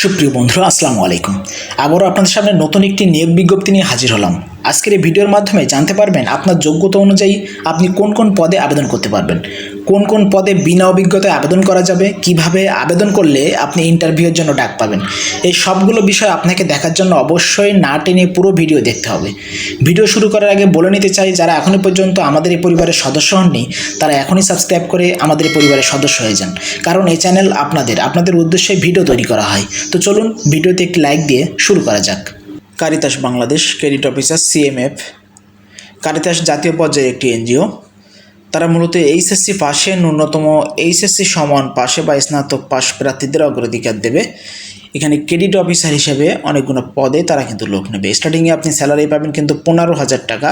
সুপ্রিয় বন্ধু আসসালামু আলাইকুম। আবারও আপনাদের সামনে নতুন একটি নিয়োগ বিজ্ঞপ্তি নিয়ে হাজির হলাম। আজকের এই ভিডিওর মাধ্যমে জানতে পারবেন আপনার যোগ্যতা অনুযায়ী আপনি কোন কোন পদে আবেদন করতে পারবেন। কোন কোন পদে বিনা অভিজ্ঞতায় আবেদন করা যাবে, কীভাবে আবেদন করলে আপনি ইন্টারভিউয়ের জন্য ডাক পাবেন, এই সবগুলো বিষয় আপনাকে দেখার জন্য অবশ্যই না টেনে পুরো ভিডিও দেখতে হবে। ভিডিও শুরু করার আগে বলে নিতে চাই, যারা এখনও পর্যন্ত আমাদের এই পরিবারের সদস্য হননি, তারা এখনই সাবস্ক্রাইব করে আমাদের এই পরিবারের সদস্য হয়ে যান। কারণ এই চ্যানেল আপনাদের আপনাদের উদ্দেশ্যে ভিডিও তৈরি করা হয়। তো চলুন ভিডিওতে একটি লাইক দিয়ে শুরু করা যাক। Caritas Bangladesh credit officer CMF Caritas জাতীয় পর্যায়ে একটি এনজিও তারা মূলত এইচএসসি পাশে ন্যূনতম এইচএসসি সমান পাশে বা স্নাতক পাশ প্রার্থীদের অগ্রাধিকার দেবে। এখানে ক্রেডিট অফিসার হিসেবে অনেকগুলো পদে তারা কিন্তু লোক নেবে। স্টার্টিংয়ে আপনি স্যালারি পাবেন কিন্তু পনেরো হাজার টাকা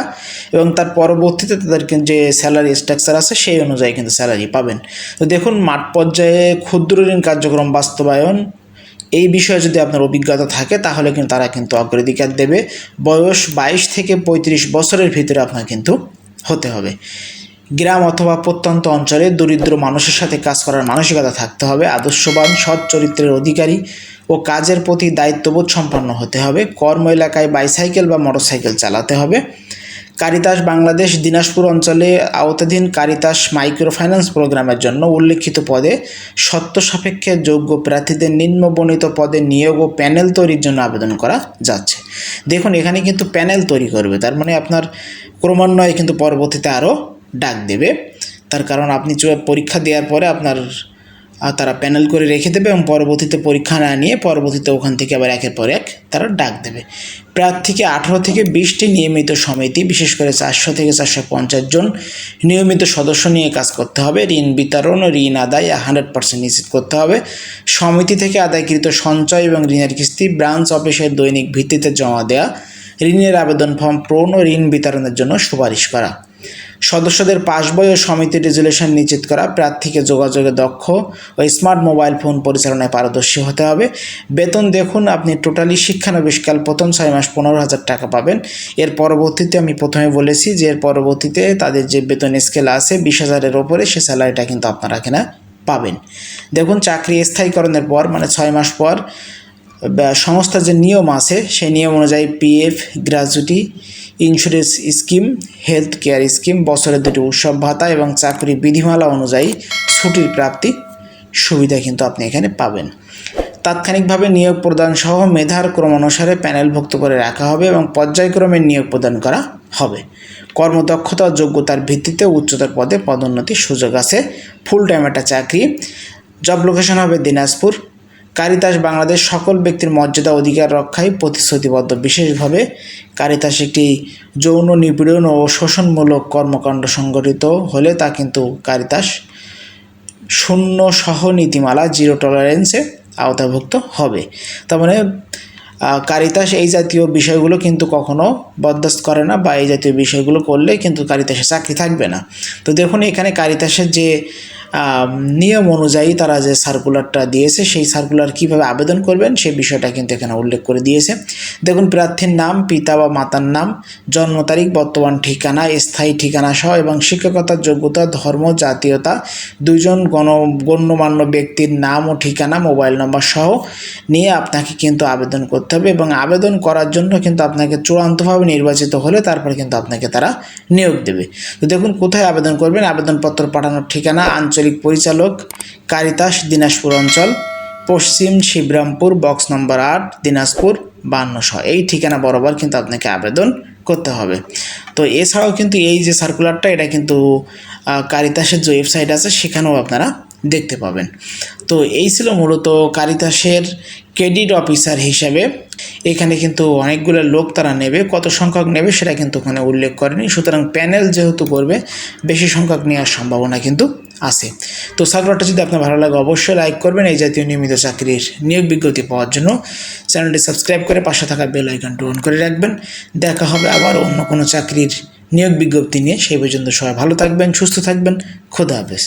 এবং তার পরবর্তীতে তাদের যে স্যালারি স্ট্রাকচার আছে সেই অনুযায়ী কিন্তু স্যালারি পাবেন। তো দেখুন, মাঠ পর্যায়ে ক্ষুদ্র ঋণ কার্যক্রম বাস্তবায়ন এই বিষয়ে যদি আপনার অভিজ্ঞতা থাকে, তাহলে কিন্তু তারা কিন্তু অগ্রাধিকার দেবে। বয়স বাইশ থেকে পঁয়ত্রিশ বছরের ভিতরে আপনার কিন্তু হতে হবে। গ্রাম অথবা প্রত্যন্ত অঞ্চলে দরিদ্র মানুষের সাথে কাজ করার মানসিকতা থাকতে হবে, আদর্শবান, সৎ চরিত্রের অধিকারী ও কাজের প্রতি দায়িত্ববোধ সম্পন্ন হতে হবে। কর্ম এলাকায় বাইসাইকেল বা মোটরসাইকেল চালাতে হবে। কারিতাস বাংলাদেশ দিনাজপুর অঞ্চলে আওতাধীন কারিতাস মাইক্রো ফাইন্যান্স প্রোগ্রামের জন্য উল্লেখিত পদে সত্য সাপেক্ষে যোগ্য প্রার্থীদের নিম্নবর্ণিত পদে নিয়োগ ও প্যানেল তৈরির জন্য আবেদন করা যাচ্ছে। দেখুন, এখানে কিন্তু প্যানেল তৈরি করবে, তার মানে আপনার ক্রমান্বয়ে কিন্তু পরবর্তীতে আরও ডাক দেবে। তার কারণ আপনি পরীক্ষা দেওয়ার পরে আপনার তারা প্যানেল করে রেখে দেবে এবং পরবর্তীতে পরীক্ষা না নিয়ে পরবর্তীতে ওখান থেকে আবার একের পর এক তারা ডাক দেবে। প্রার্থীকে আঠারো থেকে বিশটি নিয়মিত সমিতি, বিশেষ করে চারশো থেকে চারশো পঞ্চাশ জন নিয়মিত সদস্য নিয়ে কাজ করতে হবে। ঋণ বিতরণ ও ঋণ আদায় হান্ড্রেড পার্সেন্ট নিশ্চিত করতে হবে। সমিতি থেকে আদায়কৃত সঞ্চয় এবং ঋণের কিস্তি ব্রাঞ্চ অফিসের দৈনিক ভিত্তিতে জমা দেওয়া ঋণের আবেদন ফর্ম পূরণ ও ঋণ বিতরণের জন্য সুপারিশ করা। সদস্যদের পাসবই ও সমিতি রেজুলেশন নিশ্চিত করা, প্রার্থীকে যোগাযোগে দক্ষ ও স্মার্ট মোবাইল ফোন পরিচালনায় পারদর্শী হতে হবে। বেতন দেখুন, আপনি টোটালি শিক্ষানবিষ্কাল প্রথম ছয় মাস পনেরো হাজার টাকা পাবেন। এর পরবর্তীতে আমি প্রথমে বলেছি যে এর পরবর্তীতে তাদের যে বেতন স্কেল আছে, বিশ হাজারের ওপরে সে স্যালারিটা কিন্তু আপনারা কিনা পাবেন। দেখুন, চাকরি স্থায়ীকরণের পর মানে ছয় মাস পর সংস্থার যে নিয়ম আছে, সেই নিয়ম অনুযায়ী PF gratuity insurance scheme health care scheme বছরের দুটি উৎসব ভাতা এবং চাকরি বিধিমালা অনুযায়ী ছুটির প্রাপ্তি সুবিধা কিন্তু আপনি এখানে পাবেন। তাৎক্ষণিকভাবে নিয়োগ প্রদান সহ মেধার ক্রমানুসারে প্যানেলভুক্ত করে রাখা হবে এবং পর্যায়ক্রমে নিয়োগ প্রদান করা হবে। কর্মদক্ষতা যোগ্যতার ভিত্তিতে উচ্চতর পদে পদোন্নতির সুযোগ আছে। ফুল টাইম একটা চাকরি। জব লোকেশন হবে দিনাজপুর। কারিতাস বাংলাদেশ সকল ব্যক্তির মর্যাদা, অধিকার রক্ষায় প্রতিশ্রুতিবদ্ধ। বিশেষভাবে কারিতাস একটি যৌন নিপীড়ন ও শোষণমূলক কর্মকাণ্ড সংগঠিত হলে তা কিন্তু কারিতাস শূন্য সহ নীতিমালা, জিরো টলারেন্সে আওতাভুক্ত হবে। তার মানে কারিতাস এই জাতীয় বিষয়গুলো কিন্তু কখনো বরদাস্ত করে না বা এই জাতীয় বিষয়গুলো করলে কিন্তু কারিতাসে চাকরি থাকবে না। তো দেখুন, এখানে কারিতাসের যে নিয়ম অনুযায়ী তারা যে সার্কুলারটা দিয়েছে, সেই সার্কুলার কীভাবে আবেদন করবেন সেই বিষয়টা কিন্তু এখানে উল্লেখ করে দিয়েছে। দেখুন, প্রার্থীর নাম, পিতা বা মাতার নাম, জন্ম তারিখ, বর্তমান ঠিকানা, স্থায়ী ঠিকানা সহ এবং শিক্ষকতার যোগ্যতা, ধর্ম, জাতীয়তা, দুইজন গণ, গণ্যমান্য ব্যক্তির নাম ও ঠিকানা, মোবাইল নম্বর সহ নিয়ে আপনাকে কিন্তু আবেদন করতে হবে এবং আবেদন করার জন্য কিন্তু আপনাকে চূড়ান্তভাবে নির্বাচিত হলে তারপরে কিন্তু আপনাকে তারা নিয়োগ দেবে। তো দেখুন, কোথায় আবেদন করবেন? আবেদনপত্র পাঠানোর ঠিকানা, আঞ্চলিক পরিচালক কারিতাস দিনাজপুর অঞ্চল, পশ্চিম শিবরামপুর বক্স নম্বর আট, দিনাজপুর বান্নশো এই ঠিকানা বরাবর কিন্তু আপনাকে আবেদন করতে হবে। তো এছাড়াও কিন্তু এই যে সার্কুলারটা এটা কিন্তু কারিতাসের যে ওয়েবসাইট আছে, সেখানেও আপনারা দেখতে পাবেন। তো এই ছিল মূলত কারিতাসের ক্রেডিট অফিসার হিসেবে। এখানে কিন্তু অনেকগুলো লোক তারা নেবে। কত সংখ্যক নেবে সেটা কিন্তু ওখানে উল্লেখ করেনি। সুতরাং প্যানেল যেহেতু করবে, বেশি সংখ্যক নেওয়ার সম্ভাবনা কিন্তু আছে। তো সার্কুলারটা যদি আপনার ভালো লাগে অবশ্যই লাইক করবেন। এই জাতীয় নিয়মিত চাকরির নিয়োগ বিজ্ঞপ্তি পাওয়ার জন্য চ্যানেলটি সাবস্ক্রাইব করে পাশে থাকা বেল আইকনটি অন করে রাখবেন। দেখা হবে আবার অন্য কোনো চাকরির নিয়োগ বিজ্ঞপ্তি নিয়ে। সেই পর্যন্ত সবাই ভালো থাকবেন, সুস্থ থাকবেন। খোদা হাফেজ।